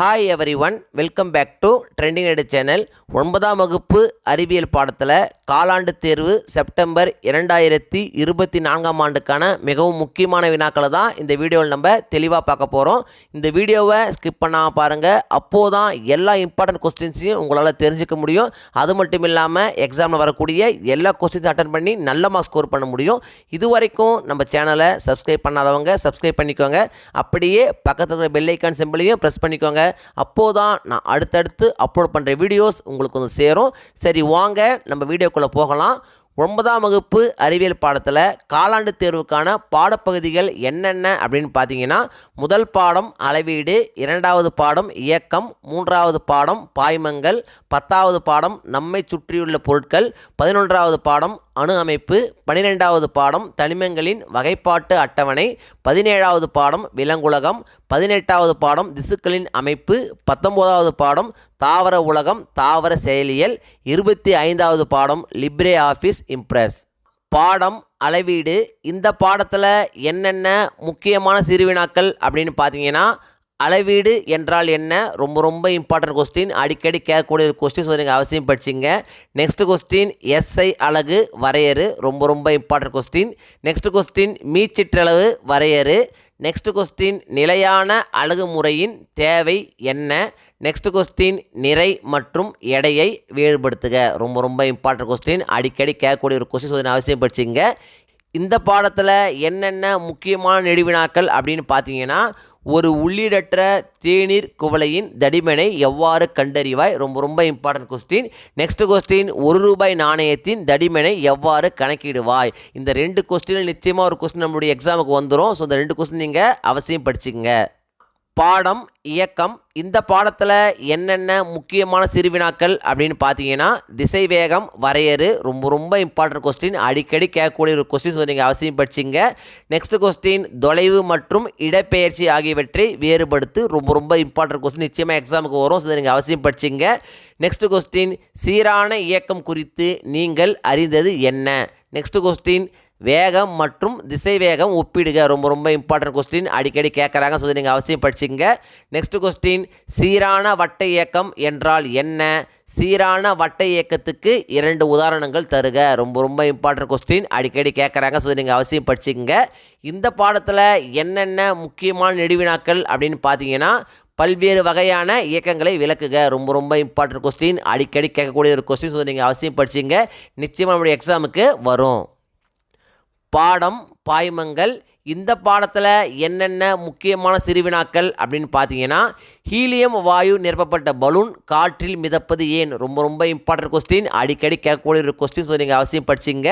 Hi everyone welcome back to trending edu channel ஒன்பதாம் வகுப்பு அறிவியல் பாடத்தில் காலாண்டு தேர்வு செப்டம்பர் இரண்டாயிரத்தி இருபத்தி நான்காம் ஆண்டுக்கான மிகவும் முக்கியமான வினாக்களை தான் இந்த வீடியோவில் நம்ம தெளிவாக பார்க்க போகிறோம் இந்த வீடியோவை ஸ்கிப் பண்ணாமல் பாருங்கள் அப்போது தான் எல்லா இம்பார்ட்டன்ட் கொஸ்டின்ஸையும் உங்களால் தெரிஞ்சுக்க முடியும். அது மட்டும் இல்லாமல் எக்ஸாமில் வரக்கூடிய எல்லா கொஸ்டின்ஸ் அட்டன் பண்ணி நல்ல மார்க் ஸ்கோர் பண்ண முடியும். இது வரைக்கும் நம்ம சேனலை சப்ஸ்கிரைப் பண்ணாதவங்க சப்ஸ்கிரைப் பண்ணிக்கோங்க. அப்படியே பக்கத்தில் இருக்கிற பெல்லைக்கான் சிம்பிளையும் ப்ரெஸ் பண்ணிக்கோங்க. அப்போது தான் நான் அடுத்தடுத்து அப்லோட் பண்ணுற வீடியோஸ் உங்களுக்கு வந்து சேரும். சரி வாங்க நம்ம வீடியோக்குள்ளே போகலாம். ஒன்பதாம் வகுப்பு அறிவியல் பாடத்தில் காலாண்டு தேர்வுக்கான பாடப்பகுதிகள் என்னென்ன அப்படின்னு பார்த்தீங்கன்னா முதல் பாடம் அளவீடு இரண்டாவது பாடம் இயக்கம் மூன்றாவது பாடம் பாய்மங்கள் பத்தாவது பாடம் நம்மை சுற்றியுள்ள பொருட்கள் பதினொன்றாவது பாடம் அணு அமைப்பு பனிரெண்டாவது பாடம் தனிமங்களின் வகைப்பாட்டு அட்டவணை பதினேழாவது பாடம் விலங்குலகம் பதினெட்டாவது பாடம் திசுக்களின் அமைப்பு பத்தொம்போதாவது பாடம் தாவர உலகம் தாவர செயலியல் இருபத்தி ஐந்தாவது பாடம் லிப்ரே ஆஃபீஸ் இம்ப்ரெஸ். பாடம் அளவீடு இந்த பாடத்தில் என்னென்ன முக்கியமான சிறுவினாக்கள் அப்படின்னு பார்த்தீங்கன்னா அளவீடு என்றால் என்ன? ரொம்ப ரொம்ப இம்பார்ட்டன்ட் கொஸ்டின் அடிக்கடி கேட்கக்கூடிய ஒரு கொஸ்டின் ஸோ நீங்கள் அவசியம் படிச்சிங்க. நெக்ஸ்ட் கொஸ்டின் எஸ்ஐ அழகு வரையறு. ரொம்ப ரொம்ப இம்பார்ட்டன்ட் கொஸ்டின் நெக்ஸ்ட் கொஸ்டின் மீச்சிற்றளவு வரையறு. நெக்ஸ்ட் கொஸ்டின் நிலையான அழகு முறையின் தேவை என்ன? நெக்ஸ்ட் கொஸ்டின் நிறை மற்றும் எடையை வேறுபடுத்துக. ரொம்ப ரொம்ப இம்பார்ட்டன்ட் கொஸ்டின் அடிக்கடி கேட்கக்கூடிய ஒரு கொஸ்டின் ஸோ அவசியம் படிச்சிங்க. இந்த பாடத்தில் என்னென்ன முக்கியமான நெடுவினாக்கள் அப்படின்னு பார்த்தீங்கன்னா ஒரு உள்ளீடற்ற தேநீர் குவளையின் தடிமனை எவ்வாறு கண்டறிவாய்? ரொம்ப ரொம்ப இம்பார்ட்டன்ட் கொஸ்டின் நெக்ஸ்ட் கொஸ்டின் ஒரு ரூபாய் நாணயத்தின் தடிமனை எவ்வாறு கணக்கிடுவாய்? இந்த ரெண்டு கொஸ்டினில் நிச்சயமாக ஒரு கொஸ்டின் நம்மளுடைய எக்ஸாமுக்கு வந்துடும் ஸோ இந்த ரெண்டு கொஸ்டின் நீங்கள் அவசியம் படிச்சுங்க பாடம் இயக்கம் இந்த பாடத்தில் என்னென்ன முக்கியமான சிறுவினாக்கள் அப்படின்னு பார்த்தீங்கன்னா திசை வேகம் வரையறு ரொம்ப ரொம்ப இம்பார்ட்டன்ட் கொஸ்டின் அடிக்கடி கேட்கக்கூடிய ஒரு கொஸ்டின் ஸோ நீங்கள் அவசியம் படிச்சிங்க நெக்ஸ்ட் கொஸ்டின் தொலைவு மற்றும் இடப்பெயர்ச்சி ஆகியவற்றை வேறுபடுத்து ரொம்ப ரொம்ப இம்பார்ட்டன்ட் கொஸ்டின் நிச்சயமாக எக்ஸாமுக்கு வரும் ஸோ நீங்கள் அவசியம் படிச்சிங்க நெக்ஸ்ட் கொஸ்டின் சீரான இயக்கம் குறித்து நீங்கள் அறிந்தது என்ன? நெக்ஸ்ட் கொஸ்டின் வேகம் மற்றும் திசை வேகம் ஒப்பிடுக. ரொம்ப ரொம்ப இம்பார்ட்டன்ட் கொஸ்டின் அடிக்கடி கேட்குறாங்க ஸோ நீங்கள் அவசியம் படிச்சுங்க நெக்ஸ்ட் கொஸ்டின் சீரான வட்ட இயக்கம் என்றால் என்ன? சீரான வட்ட இயக்கத்துக்கு இரண்டு உதாரணங்கள் தருக. ரொம்ப ரொம்ப இம்பார்ட்டன்ட் கொஸ்டின் அடிக்கடி கேட்குறாங்க ஸோ நீங்கள் அவசியம் படிச்சுங்க இந்த பாடத்தில் என்னென்ன முக்கியமான நெடுவினாக்கள் அப்படின்னு பார்த்தீங்கன்னா பல்வேறு வகையான இயக்கங்களை விளக்குக. ரொம்ப ரொம்ப இம்பார்ட்டன்ட் கொஸ்டின் அடிக்கடி கேட்கக்கூடிய ஒரு கொஸ்டின் ஸோ நீங்கள் அவசியம் படிச்சிங்க. நிச்சயமாக நம்முடைய எக்ஸாமுக்கு வரும். பாடம் பாய்மங்கள் இந்த பாடத்தில் என்னென்ன முக்கியமான சிறுவினாக்கள் அப்படின்னு பார்த்தீங்கன்னா ஹீலியம் வாயு நிரப்பப்பட்ட பலூன் காற்றில் மிதப்பது ஏன்? ரொம்ப ரொம்ப இம்பார்ட்டன்ட் கொஸ்டின் அடிக்கடி கேட்கக்கூடிய ஒரு கொஸ்டின் ஸோ நீங்கள் அவசியம் படிச்சிங்க.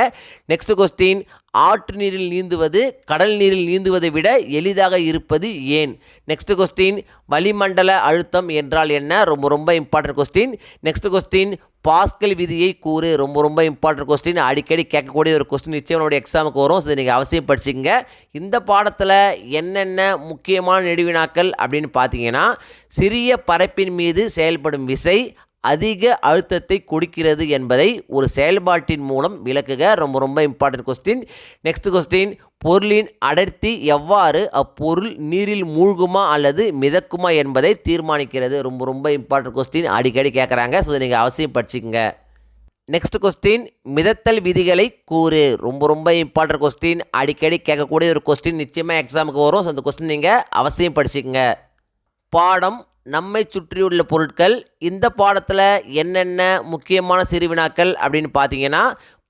நெக்ஸ்ட் கொஸ்டின் ஆற்று நீரில் நீந்துவது கடல் நீரில் நீந்துவதை விட எளிதாக இருப்பது ஏன்? நெக்ஸ்ட் கொஸ்டின் வளிமண்டல அழுத்தம் என்றால் என்ன? ரொம்ப ரொம்ப important question next question Pascal விதியை கூறு. ரொம்ப ரொம்ப இம்பார்ட்டன்ட் கொஸ்டின் அடிக்கடி கேட்கக்கூடிய ஒரு கொஸ்டின் நிச்சயம் நம்மளுடைய எக்ஸாமுக்கு வரும். ஸோ நீங்கள் அவசியம் படிச்சுங்க. இந்த பாடத்தில் என்னென்ன முக்கியமான நெடுவினாக்கள் அப்படின்னு பார்த்தீங்கன்னா சிறிய பரப்பின் மீது செயல்படும் விசை அதிக அழுத்தத்தை கொடுக்கிறது என்பதை ஒரு செயல்பாட்டின் மூலம் விளக்குக. ரொம்ப ரொம்ப இம்பார்ட்டன்ட் கொஸ்டின் நெக்ஸ்ட் கொஸ்டின் பொருளின் அடர்த்தி எவ்வாறு? அப்பொருள் நீரில் மூழ்குமா அல்லது மிதக்குமா என்பதை தீர்மானிக்கிறது. ரொம்ப ரொம்ப இம்பார்ட்டன்ட் கொஸ்டின் அடிக்கடி கேட்குறாங்க ஸோ நீங்கள் அவசியம் படிச்சுக்கோங்க. நெக்ஸ்ட் கொஸ்டின் மிதத்தல் விதிகளை கூறு. ரொம்ப ரொம்ப இம்பார்ட்டன்ட் கொஸ்டின் அடிக்கடி கேட்கக்கூடிய ஒரு கொஸ்டின் நிச்சயமாக எக்ஸாமுக்கு வரும். ஸோ அந்த கொஸ்டின் நீங்கள் அவசியம் படிச்சுக்கோங்க. பாடம் நம்மை சுற்றியுள்ள பொருட்கள் இந்த பாடத்தில் என்னென்ன முக்கியமான சிறுவினாக்கள் அப்படின்னு பார்த்தீங்கன்னா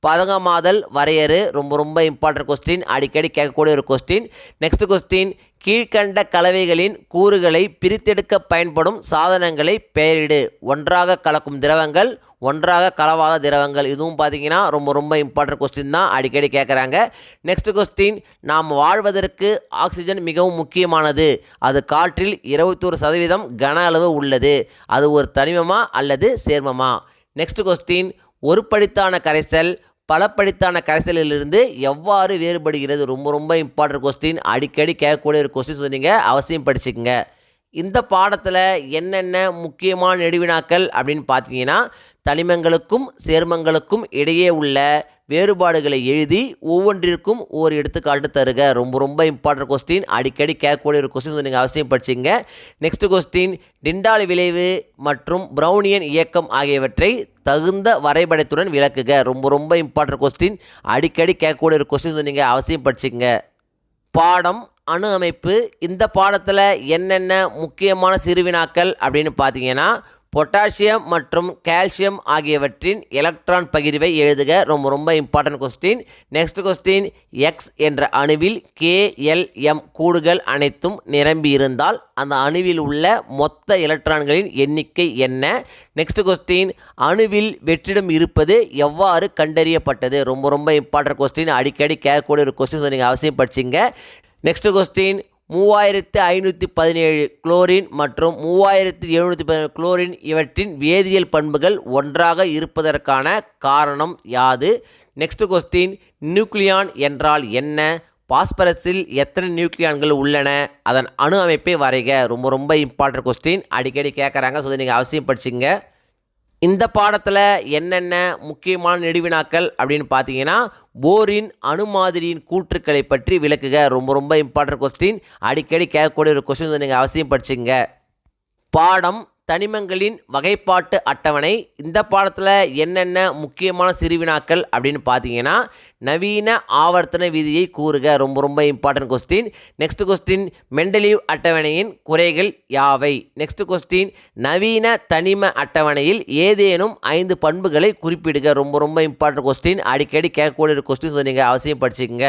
பதங்கமாதல் வரையறு ரொம்ப ரொம்ப இம்பார்ட்டன்ட் கொஸ்டின் அடிக்கடி கேட்கக்கூடிய ஒரு கொஸ்டின் நெக்ஸ்ட் கொஸ்டின் கீழ்கண்ட கலவைகளின் கூறுகளை பிரித்தெடுக்க பயன்படும் சாதனங்களை பெயரிடு. ஒன்றாக கலக்கும் திரவங்கள் ஒன்றாக கலவாத திரவங்கள். இதுவும் பார்த்தீங்கன்னா ரொம்ப ரொம்ப இம்பார்ட்டன்ட் கொஸ்டின் தான். அடிக்கடி கேட்குறாங்க நெக்ஸ்ட் கொஸ்டின் நாம் வாழ்வதற்கு ஆக்சிஜன் மிகவும் முக்கியமானது. அது காற்றில் இருபத்தோரு சதவீதம் கன அளவு உள்ளது. அது ஒரு தனிமமா அல்லது சேர்மமா? நெக்ஸ்ட் கொஸ்டின் ஒரு படித்தான கரைசல் பலப்படித்தான கரைசலிலிருந்து எவ்வாறு வேறுபடுகிறது? ரொம்ப ரொம்ப இம்பார்ட்டன்ட் கொஸ்டின் அடிக்கடி கேட்கக்கூடிய ஒரு கொஸ்டின் சொன்னீங்க. அவசியம் படிச்சுக்கங்க. இந்த பாடத்தில் என்னென்ன முக்கியமான நெடுவினாக்கள் அப்படின்னு பார்த்தீங்கன்னா தனிமங்களுக்கும் சேர்மங்களுக்கும் இடையே உள்ள வேறுபாடுகளை எழுதி ஒவ்வொன்றிற்கும் ஒரு எடுத்துக்காட்டு தருக. ரொம்ப ரொம்ப இம்பார்ட்டன்ட் கொஸ்டின் அடிக்கடி கேட்கக்கூடிய ஒரு கொஸ்டின் நீங்கள் அவசியம் படிச்சிங்க. நெக்ஸ்ட் கொஸ்டின் டிண்டால் விளைவு மற்றும் பிரௌனியன் இயக்கம் ஆகியவற்றை தகுந்த வரைபடத்துடன் விளக்குக. ரொம்ப ரொம்ப இம்பார்ட்டன்ட் கொஸ்டின் அடிக்கடி கேட்கக்கூடிய ஒரு கொஸ்டின் நீங்கள் அவசியம் படிச்சிங்க. பாடம் அணு அமைப்பு இந்த பாடத்தில் என்னென்ன முக்கியமான சிறுவினாக்கள் அப்படின்னு பார்த்தீங்கன்னா பொட்டாசியம் மற்றும் கால்சியம் ஆகியவற்றின் எலக்ட்ரான் பகிர்வை எழுதுக. ரொம்ப ரொம்ப important question next question X என்ற அணுவில் கேஎல்எம் கூடுகள் அனைத்தும் நிரம்பி இருந்தால் அந்த அணுவில் உள்ள மொத்த எலக்ட்ரான்களின் எண்ணிக்கை என்ன? நெக்ஸ்ட் கொஸ்டின் அணுவில் வெற்றிடம் இருப்பது எவ்வாறு கண்டறியப்பட்டது? ரொம்ப ரொம்ப இம்பார்ட்டன்ட் கொஸ்டின் அடிக்கடி கேட்கக்கூடிய ஒரு கொஸ்டின் நீங்கள் அவசியம் படிச்சிங்க. நெக்ஸ்ட் கொஸ்டின் மூவாயிரத்து ஐநூற்றி பதினேழு குளோரின் மற்றும் மூவாயிரத்து எழுநூற்றி பதினேழு குளோரின் இவற்றின் வேதியியல் பண்புகள் ஒன்றாக இருப்பதற்கான காரணம் யாது? நெக்ஸ்ட் கொஸ்டின் நியூக்ளியான் என்றால் என்ன? பாஸ்பரஸில் எத்தனை நியூக்ளியான்கள் உள்ளன? அதன் அணு அமைப்பை வரைக. ரொம்ப ரொம்ப இம்பார்ட்டன்ட் கொஸ்டின் அடிக்கடி கேட்குறாங்க ஸோ நீங்கள் அவசியம் படிச்சிங்க இந்த பாடத்தில் என்னென்ன முக்கியமான நெடுவினாக்கள் அப்படின்னு பார்த்தீங்கன்னா போரின் அணுமாதிரியின் கூற்றுக்களை பற்றி விளக்குக. ரொம்ப ரொம்ப இம்பார்ட்டன்ட் கொஸ்டின் அடிக்கடி கேட்கக்கூடிய ஒரு கொஸ்டின் நீங்கள் அவசியம் படிச்சுங்க பாடம் தனிமங்களின் வகைப்பாட்டு அட்டவணை. இந்த பாடத்தில் என்னென்ன முக்கியமான சிறுவினாக்கள் அப்படின்னு பார்த்தீங்கன்னா நவீன ஆவர்த்தன விதியை கூறுக. ரொம்ப ரொம்ப important question next question Mendeleev அட்டவணையின் குறைகள் யாவை? நெக்ஸ்ட் கொஸ்டின் நவீன தனிம அட்டவணையில் ஏதேனும் ஐந்து பண்புகளை குறிப்பிடுக. ரொம்ப ரொம்ப இம்பார்ட்டன்ட் கொஸ்டின் அடிக்கடி கேட்கக்கூடிய கொஸ்டின் நீங்கள் அவசியம் படிச்சுக்கோங்க.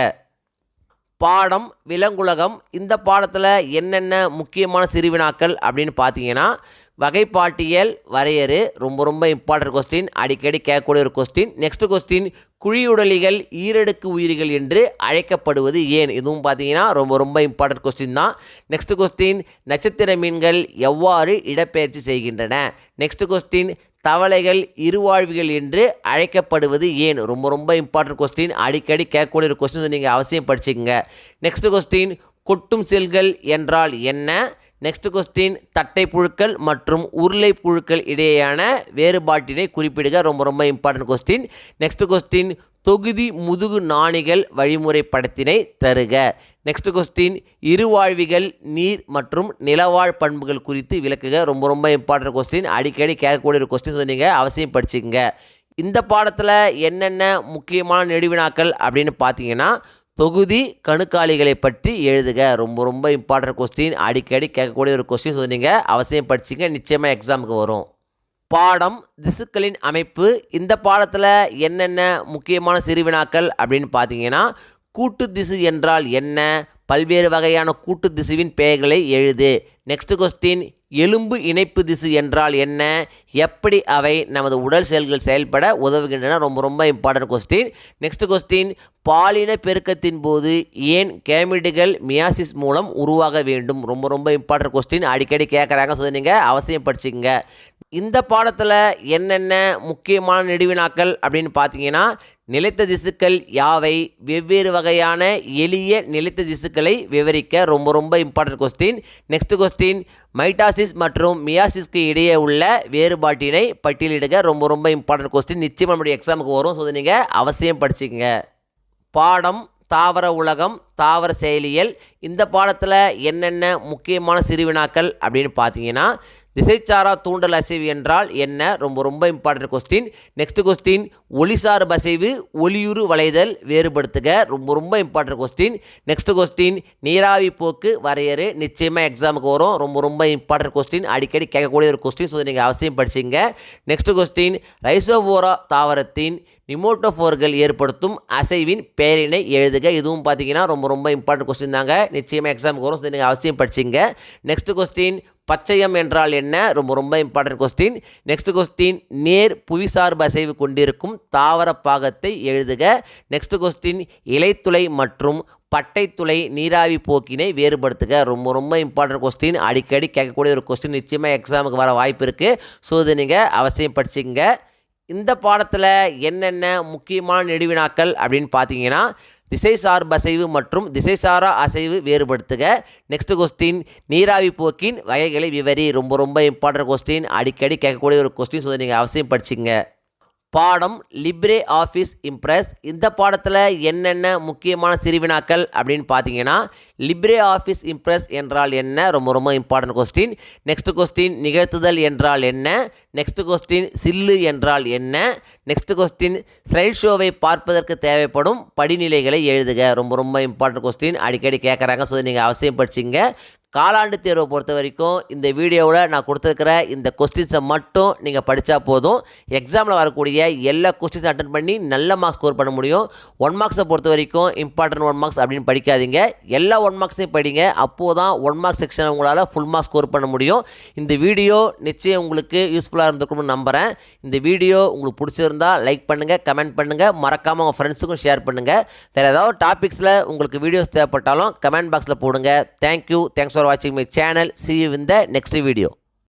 பாடம் விலங்குலகம் இந்த பாடத்தில் என்னென்ன முக்கியமான சிறுவினாக்கள் அப்படின்னு பார்த்தீங்கன்னா வகைப்பாட்டியல் வரையறு ரொம்ப ரொம்ப இம்பார்ட்டன்ட் கொஸ்டின் அடிக்கடி கேட்கக்கூடிய ஒரு கொஸ்டின் நெக்ஸ்ட் கொஸ்டின் குழியுடலிகள் ஈரடுக்கு உயிரிகள் என்று அழைக்கப்படுவது ஏன்? இதுவும் பார்த்தீங்கன்னா ரொம்ப ரொம்ப இம்பார்ட்டன்ட் கொஸ்டின் தான். நெக்ஸ்ட் கொஸ்டின் நட்சத்திர மீன்கள் எவ்வாறு இடப்பெயர்ச்சி செய்கின்றன? நெக்ஸ்ட் கொஸ்டின் தவளைகள் இருவாழ்விகள் என்று அழைக்கப்படுவது ஏன்? ரொம்ப ரொம்ப இம்பார்ட்டன்ட் கொஸ்டின் அடிக்கடி கேட்கக்கூடிய ஒரு கொஸ்டின் நீங்கள் அவசியம் படிச்சுக்கோங்க. நெக்ஸ்ட் கொஸ்டின் கொட்டும் செல்கள் என்றால் என்ன? நெக்ஸ்ட் கொஸ்டின் தட்டை புழுக்கள் மற்றும் உருளை புழுக்கள் இடையேயான வேறுபாட்டினை குறிப்பிடுக. ரொம்ப ரொம்ப இம்பார்ட்டன்ட் கொஸ்டின் நெக்ஸ்ட் கொஸ்டின் தொகுதி முதுகு நாணிகள் வழிமுறைப்படத்தினை தருக. நெக்ஸ்ட் கொஸ்டின் இருவாழ்விகள் நீர் மற்றும் நிலவாழ் பண்புகள் குறித்து விளக்குக. ரொம்ப ரொம்ப இம்பார்ட்டன்ட் கொஸ்டின் அடிக்கடி கேட்கக்கூடிய ஒரு கொஸ்டின் நீங்கள் அவசியம் படிச்சுக்கங்க. இந்த பாடத்தில் என்னென்ன முக்கியமான நெடுவினாக்கள் அப்படின்னு பார்த்தீங்கன்னா தொகுதி கணுக்காலிகளை பற்றி எழுதுக. ரொம்ப ரொம்ப இம்பார்ட்டன்ட் கொஸ்டின் அடிக்கடி கேட்கக்கூடிய ஒரு கொஸ்டின் சொன்னீங்க அவசியம் படிச்சிங்க. நிச்சயமாக எக்ஸாமுக்கு வரும். பாடம் திசுக்களின் அமைப்பு இந்த பாடத்தில் என்னென்ன முக்கியமான சிறுவினாக்கள் அப்படின்னு பார்த்தீங்கன்னா கூட்டு திசு என்றால் என்ன? பல்வேறு வகையான கூட்டு திசுவின் பெயர்களை எழுது. நெக்ஸ்ட் கொஸ்டின் எலும்பு இணைப்பு திசு என்றால் என்ன? எப்படி அவை நமது உடல் செயல்கள் செயல்பட உதவுகின்றன? ரொம்ப ரொம்ப இம்பார்ட்டன்ட் கொஸ்டின் நெக்ஸ்ட் கொஸ்டின் பாலின பெருக்கத்தின் போது ஏன் கேமிடுகள் மியாசிஸ் மூலம் உருவாக வேண்டும்? ரொம்ப ரொம்ப இம்பார்ட்டன்ட் கொஸ்டின் அடிக்கடி கேட்குறாங்க ஸோ நீங்கள் அவசியம் படிச்சுங்க இந்த பாடத்தில் என்னென்ன முக்கியமான நெடுவினாக்கள் அப்படின்னு பார்த்தீங்கன்னா நிலைத்த திசுக்கள் யாவை? வெவ்வேறு வகையான எளிய நிலைத்த திசுக்களை விவரிக்க ரொம்ப ரொம்ப important question next question mitosis மற்றும் மியாசிஸ்க்கு இடையே உள்ள வேறுபாட்டினை பட்டியலிடுக. ரொம்ப ரொம்ப இம்பார்ட்டன்ட் கொஸ்டின் நிச்சயம் நம்முடைய எக்ஸாமுக்கு வரும். ஸோ நீங்கள் அவசியம் படிச்சுக்கங்க. பாடம் தாவர உலகம் தாவர செயலியல் இந்த பாடத்தில் என்னென்ன முக்கியமான சிறுவினாக்கள் அப்படின்னு பார்த்தீங்கன்னா திசைச்சாரா தூண்டல் அசைவு என்றால் என்ன? ரொம்ப ரொம்ப இம்பார்ட்டன்ட் கொஸ்டின் நெக்ஸ்ட் கொஸ்டின் ஒளிசார் அசைவு ஒளியுறு வளைதல் வேறுபடுத்துக. ரொம்ப ரொம்ப இம்பார்ட்டன்ட் கொஸ்டின் நெக்ஸ்ட் கொஸ்டின் நீராவி போக்கு வரையறு. நிச்சயமாக எக்ஸாமுக்கு வரும். ரொம்ப ரொம்ப இம்பார்ட்டன்ட் கொஸ்டின் அடிக்கடி கேட்கக்கூடிய ஒரு கொஸ்டின் ஸோ நீங்கள் அவசியம் படிச்சிங்க. நெக்ஸ்ட் கொஸ்டின் ரைசோபோரா தாவரத்தின் நிமோட்டோஃபோர்கள் ஏற்படுத்தும் அசைவின் பெயரினை எழுதுக. இதுவும் பார்த்தீங்கன்னா ரொம்ப ரொம்ப இம்பார்ட்டன்ட் கொஸ்டின் தாங்க. நிச்சயமாக எக்ஸாமுக்கு வரும். ஸோ நீங்கள் அவசியம் படிச்சிங்க. நெக்ஸ்ட் கொஸ்டின் பச்சையம் என்றால் என்ன? ரொம்ப ரொம்ப இம்பார்ட்டன்ட் கொஸ்டின் நெக்ஸ்ட் கொஸ்டின் நேர் புவிசார்பு அசைவு கொண்டிருக்கும் தாவர பாகத்தை எழுதுக. நெக்ஸ்ட் கொஸ்டின் இலைத்துளை மற்றும் பட்டைத்துளை நீராவி போக்கினை வேறுபடுத்துக. ரொம்ப ரொம்ப இம்பார்ட்டன்ட் கொஸ்டின் அடிக்கடி கேட்கக்கூடிய ஒரு கொஸ்டின் நிச்சயமாக எக்ஸாமுக்கு வர வாய்ப்பு இருக்குது ஸோ இது நீங்கள் அவசியம் படிச்சுங்க. இந்த பாடத்தில் என்னென்ன முக்கியமான நெடுவினாக்கள் அப்படின்னு பார்த்தீங்கன்னா திசை சார்பு அசைவு மற்றும் திசைசாரா அசைவு வேறுபடுத்துக. நெக்ஸ்ட் கொஸ்டின் நீராவி போக்கின் வகைகளை விவரி. ரொம்ப ரொம்ப இம்பார்ட்டன்ட் கொஸ்டின் அடிக்கடி கேட்கக்கூடிய ஒரு கொஸ்டின் ஸோ நீங்கள் அவசியம் படிச்சிங்க பாடம் லிப்ரே ஆஃபீஸ் இம்ப்ரெஸ். இந்த பாடத்தில் என்னென்ன முக்கியமான சிறுவினாக்கள் அப்படின்னு பார்த்தீங்கன்னா லிப்ரே ஆஃபீஸ் இம்ப்ரெஸ் என்றால் என்ன? ரொம்ப ரொம்ப இம்பார்ட்டன்ட் கொஸ்டின் நெக்ஸ்ட் கொஸ்டின் நிகழ்த்துதல் என்றால் என்ன? நெக்ஸ்ட் கொஸ்டின் சில்லு என்றால் என்ன? நெக்ஸ்ட் கொஸ்டின் ஸ்லைட் ஷோவை பார்ப்பதற்கு தேவைப்படும் படிநிலைகளை எழுதுக. ரொம்ப ரொம்ப இம்பார்ட்டன்ட் கொஸ்டின் அடிக்கடி கேட்குறாங்க ஸோ நீங்கள் அவசியம் படிச்சிங்க. காலாண்டு தேர்வை பொறுத்த வரைக்கும் இந்த வீடியோவில் நான் கொடுத்துருக்கிற இந்த கொஸ்டின்ஸை மட்டும் நீங்கள் படித்தா போதும். எக்ஸாமில் வரக்கூடிய எல்லா கொஸ்டின்ஸும் அட்டன் பண்ணி நல்ல மார்க்ஸ் ஸ்கோர் பண்ண முடியும். ஒன் மார்க்ஸை பொறுத்த வரைக்கும் இம்பார்ட்டன்ட் ஒன் மார்க்ஸ் அப்படின்னு படிக்காதீங்க. எல்லா ஒன் மார்க்ஸையும் படிங்க. அப்போது தான் ஒன் மார்க் செக்ஷன் உங்களால் ஃபுல் மார்க்ஸ் ஸ்கோர் பண்ண முடியும். இந்த வீடியோ நிச்சயம் உங்களுக்கு யூஸ்ஃபுல்லாக இருந்திருக்கும்னு நம்புகிறேன் இந்த வீடியோ உங்களுக்கு பிடிச்சிருந்தா லைக் பண்ணுங்கள் கமெண்ட் பண்ணுங்கள் மறக்காமல் உங்கள் ஃப்ரெண்ட்ஸுக்கும் ஷேர் பண்ணுங்கள் வேறு ஏதாவது டாபிக்ஸில் உங்களுக்கு வீடியோஸ் தேவைப்பட்டாலும் கமெண்ட் பாக்ஸில் போடுங்க. Thank you thanks ஃபார் வாட்சிங் my channel see you in the next video